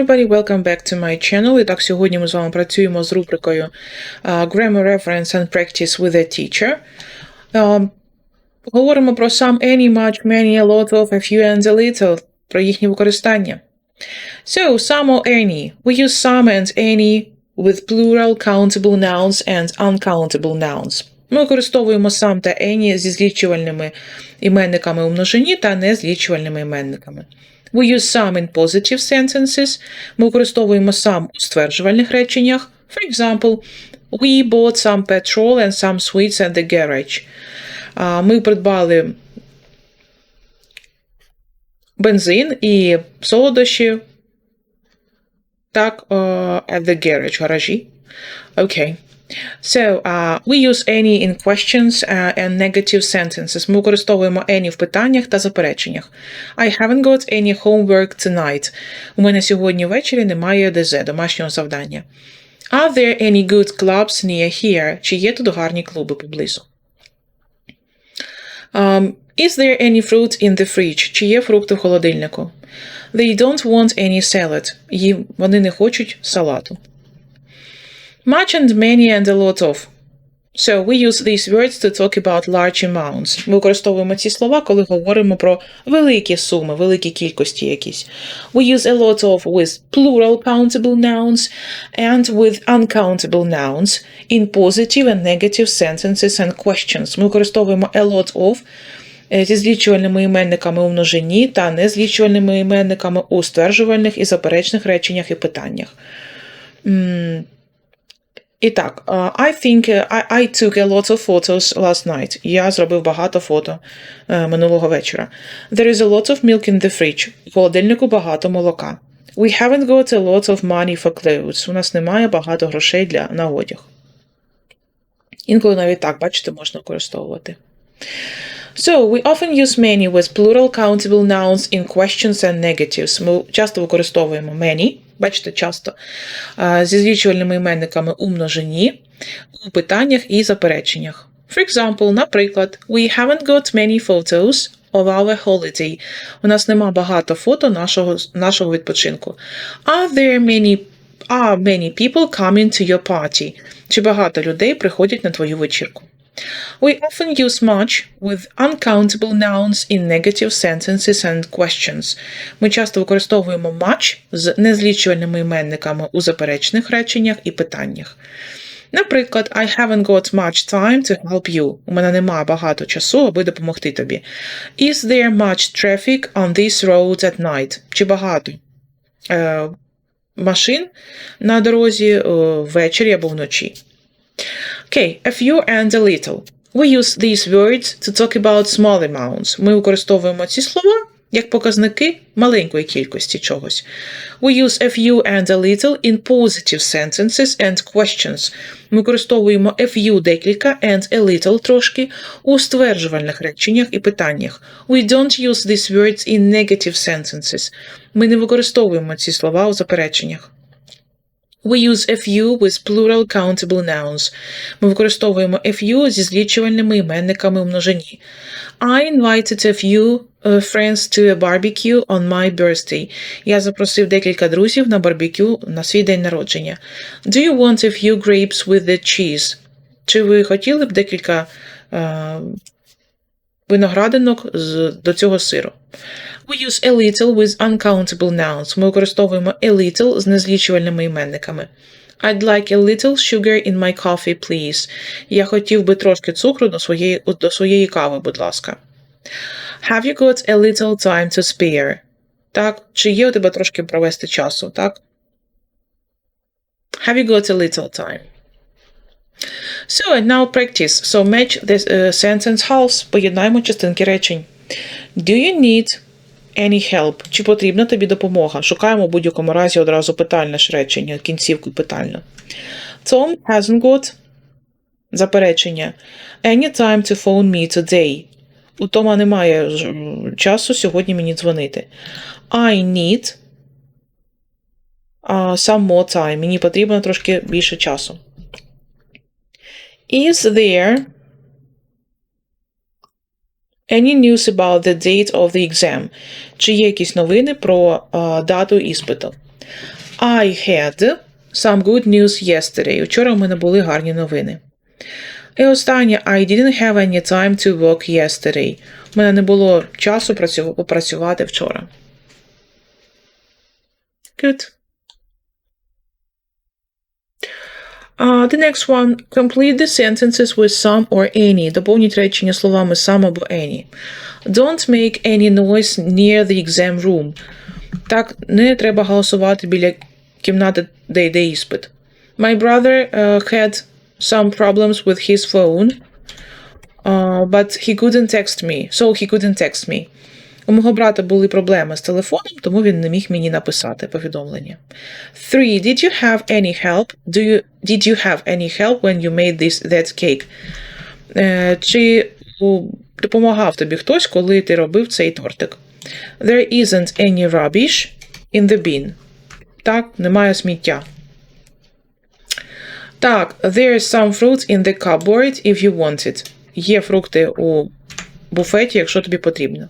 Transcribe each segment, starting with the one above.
everybody, welcome back to my channel. І так, сьогодні ми з вами працюємо з рубрикою uh, Grammar Reference and Practice with a Teacher. Uh, говоримо про some, any, much, many, a lot of, a few and a little, про їхнє використання. So, some or any. We use some and any with plural countable nouns and uncountable nouns. Ми використовуємо some та any зі злічувальними іменниками у множині та незлічувальними іменниками. We use some in positive sentences. Ми використовуємо some у стверджувальних реченнях. For example, we bought some petrol and some sweets at the garage. А, Ми придбали бензин і солодощі. Так, uh, at the garage, гаражі. Okay. So, uh, we use any in questions uh, and negative sentences. Ми використовуємо any в питаннях та запереченнях. I haven't got any homework tonight. У мене сьогодні ввечері немає ДЗ, домашнього завдання. Are there any good clubs near here? Чи є тут гарні клуби поблизу? Um, is there any fruit in the fridge? Чи є фрукти в холодильнику? They don't want any salad. Вони не хочуть салату. Much and many and a lot of. So we use these words to talk about large amounts. Ми використовуємо ці слова, коли говоримо про великі суми, великі кількості якісь. We use a lot of with plural countable nouns and with uncountable nouns in positive and negative sentences and questions. Ми використовуємо a lot of е, зі злічувальними іменниками у множині та незлічувальними іменниками у стверджувальних і заперечних реченнях і питаннях. І так, uh, I think uh, I, took a lot of photos last night. Я зробив багато фото е, минулого вечора. There is a lot of milk in the fridge. В холодильнику багато молока. We haven't got a lot of money for clothes. У нас немає багато грошей для на одяг. Інколи навіть так, бачите, можна використовувати. So, we often use many with plural countable nouns in questions and negatives. Ми часто використовуємо many, бачите, часто, зі злічувальними іменниками у множині, у питаннях і запереченнях. For example, наприклад, we haven't got many photos of our holiday. У нас нема багато фото нашого, нашого відпочинку. Are there many Are many people coming to your party? Чи багато людей приходять на твою вечірку? We often use much with uncountable nouns in negative sentences and questions. Ми часто використовуємо much з незлічувальними іменниками у заперечних реченнях і питаннях. Наприклад, I haven't got much time to help you. У мене нема багато часу, аби допомогти тобі. Is there much traffic on this road at night? Чи багато е, машин на дорозі е, ввечері або вночі? Okay, a few and a little. We use these words to talk about small amounts. Ми використовуємо ці слова як показники маленької кількості чогось. We use a few and a little in positive sentences and questions. Ми використовуємо a few декілька and a little трошки у стверджувальних реченнях і питаннях. We don't use these words in negative sentences. Ми не використовуємо ці слова у запереченнях. We use few with plural countable nouns. Ми використовуємо few зі злічувальними іменниками у множині. I invited a few uh, friends to a barbecue on my birthday. Я запросив декілька друзів на барбекю на свій день народження. Do you want a few grapes with the cheese? Чи ви хотіли б декілька uh, виноградинок до цього сиру? We use a little with uncountable nouns. Ми використовуємо a little з незлічувальними іменниками. I'd like a little sugar in my coffee, please. Я хотів би трошки цукру до своєї, до своєї кави, будь ласка. Have you got a little time to spare? Так, чи є у тебе трошки провести часу, так? Have you got a little time? So, and now practice. So, match the uh, sentence halves. Поєднаємо частинки речень. Do you need any help? Чи потрібна тобі допомога? Шукаємо в будь-якому разі одразу питальне ж речення, кінцівку питально. Tom hasn't got заперечення. Any time to phone me today. У Тома немає часу сьогодні мені дзвонити. I need some more time. Мені потрібно трошки більше часу. Is there any news about the date of the exam? Чи є якісь новини про uh, дату іспиту? I had some good news yesterday. Вчора в мене були гарні новини. І останнє I didn't have any time to work yesterday. У мене не було часу працю- попрацювати вчора. Good. Uh, the next one. Complete the sentences with some or any. Доповніть речення словами some або any. Don't make any noise near the exam room. Так, не треба голосувати біля кімнати, де йде іспит. My brother uh, had some problems with his phone, uh, but he couldn't text me, so he couldn't text me. У мого брата були проблеми з телефоном, тому він не міг мені написати повідомлення. Three. Did you have any help? Do you, did you have any help when you made this, that cake? Е, чи допомагав тобі хтось, коли ти робив цей тортик? There isn't any rubbish in the bin. Так, немає сміття. Так, there is some fruit in the cupboard if you want it. Є фрукти у буфеті, якщо тобі потрібно.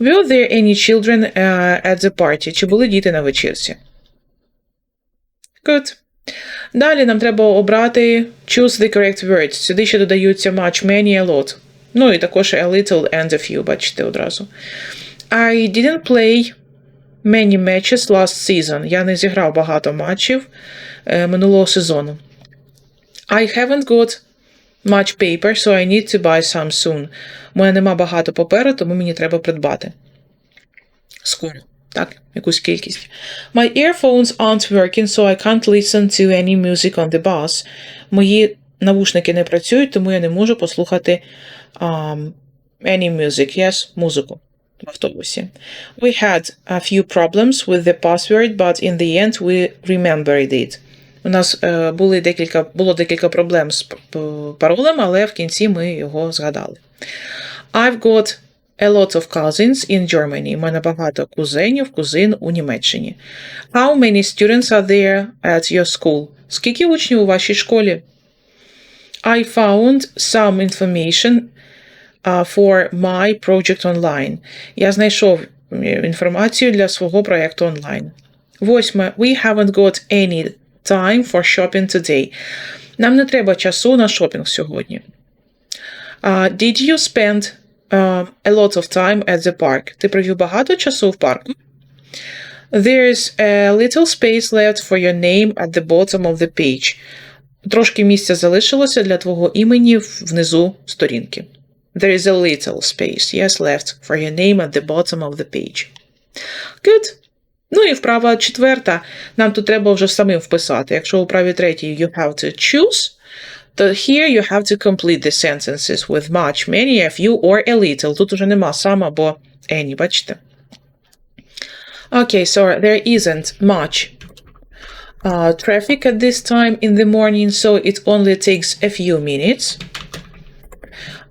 Were there any children uh, at the party? Чи були діти на вечірці? Good. Далі нам треба обрати choose the correct words. Сюди ще додаються much, many, a lot. Ну і також a little and a few, бачите одразу. I didn't play many matches last season. Я не зіграв багато матчів е, минулого сезону. I haven't got much paper, so I need to buy some soon. У мене нема багато паперу, тому мені треба придбати. Скоро. Так, якусь кількість. My earphones aren't working, so I can't listen to any music on the bus. Мої навушники не працюють, тому я не можу послухати um, any music. Yes, музику в автобусі. We had a few problems with the password, but in the end we remembered it. У нас е, були декілька, було декілька проблем з паролем, але в кінці ми його згадали. I've got a lot of cousins in Germany. У мене багато кузенів, кузин у Німеччині. How many students are there at your school? Скільки учнів у вашій школі? I found some information for my project online. Я знайшов інформацію для свого проєкту онлайн. Восьме. We haven't got any time for shopping today. Нам не треба часу на шопінг сьогодні. Uh, did you spend uh, a lot of time at the park? Ти провів багато часу в парку? There's a little space left for your name at the bottom of the page. Трошки місця залишилося для твого імені внизу сторінки. There is a little space, yes, left for your name at the bottom of the page. Good. Ну і вправа четверта. Нам тут треба вже самим вписати. Якщо у праві третій you have to choose, то here you have to complete the sentences with much, many, a few or a little. Тут уже нема some або any, бачите? Okay, so there isn't much uh, traffic at this time in the morning, so it only takes a few minutes uh,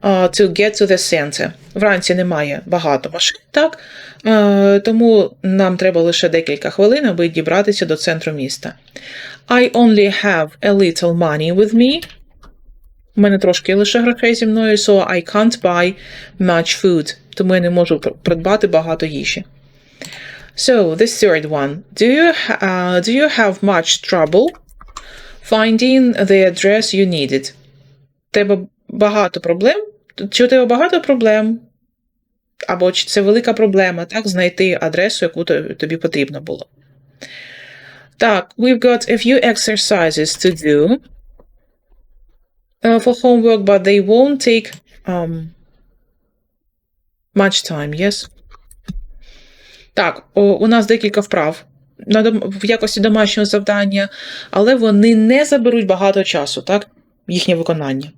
To get to the center. Вранці немає багато машин, так? Е, тому нам треба лише декілька хвилин, аби дібратися до центру міста. I only have a little money with me. У мене трошки лише грошей зі мною, so I can't buy much food. Тому я не можу придбати багато їжі. So, the third one. Do you, uh, do you have much trouble finding the address you needed? Тебе багато проблем? Чи у тебе багато проблем? Або чи це велика проблема, так, знайти адресу, яку тобі потрібно було. Так, we've got a few exercises to do uh, for homework, but they won't take um, much time, yes? Так, у нас декілька вправ в якості домашнього завдання, але вони не заберуть багато часу, так? Їхнє виконання.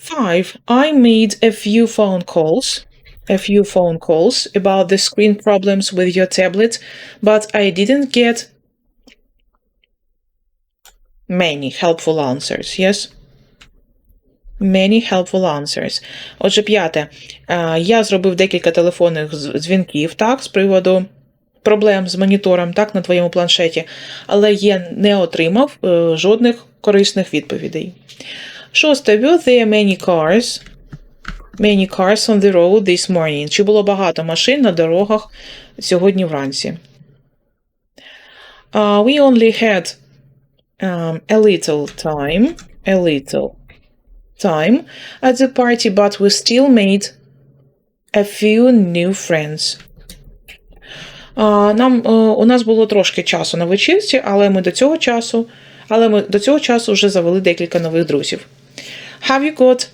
Five. I made a few phone calls. A few phone calls about the screen problems with your tablet, but I didn't get many helpful answers. Yes? Many helpful answers. Отже, п'яте. Я зробив декілька телефонних дзвінків, так, з приводу проблем з монітором, так, на твоєму планшеті, але я не отримав е, жодних корисних відповідей. Шосте. Were there many cars? Many cars on the road this morning. Чи було багато машин на дорогах сьогодні вранці? Uh, we only had um, a little time, a little time at the party, but we still made a few new friends. А, Нам е, у нас було трошки часу на вечірці, але ми до цього часу, але ми до цього часу вже завели декілька нових друзів. Have you got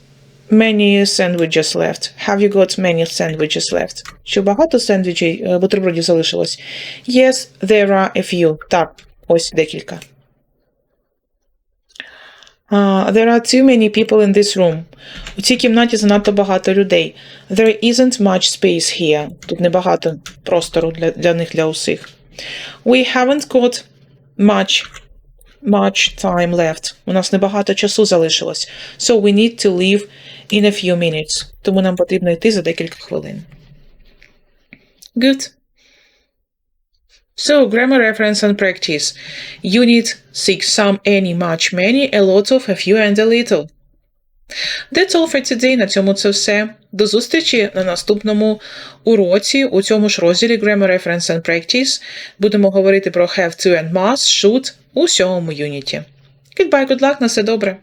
many sandwiches left? Have you got many sandwiches left? Що багато сендвічей, е, бутербродів залишилось? Yes, there are a few. Так, ось декілька. Uh, there are too many people in this room. У цій кімнаті занадто багато людей. There isn't much space here. Тут небагато простору для, для них, для усіх. We haven't got much, much time left. У нас небагато часу залишилось. So we need to leave in a few minutes. Тому нам потрібно йти за декілька хвилин. Good. So, grammar reference and practice. Unit 6. Some, any, much, many, a lot of, a few and a little. That's all for today. На цьому це все. До зустрічі на наступному уроці у цьому ж розділі Grammar Reference and Practice. Будемо говорити про have to and must, should у сьомому юніті. Goodbye, good luck, на все добре.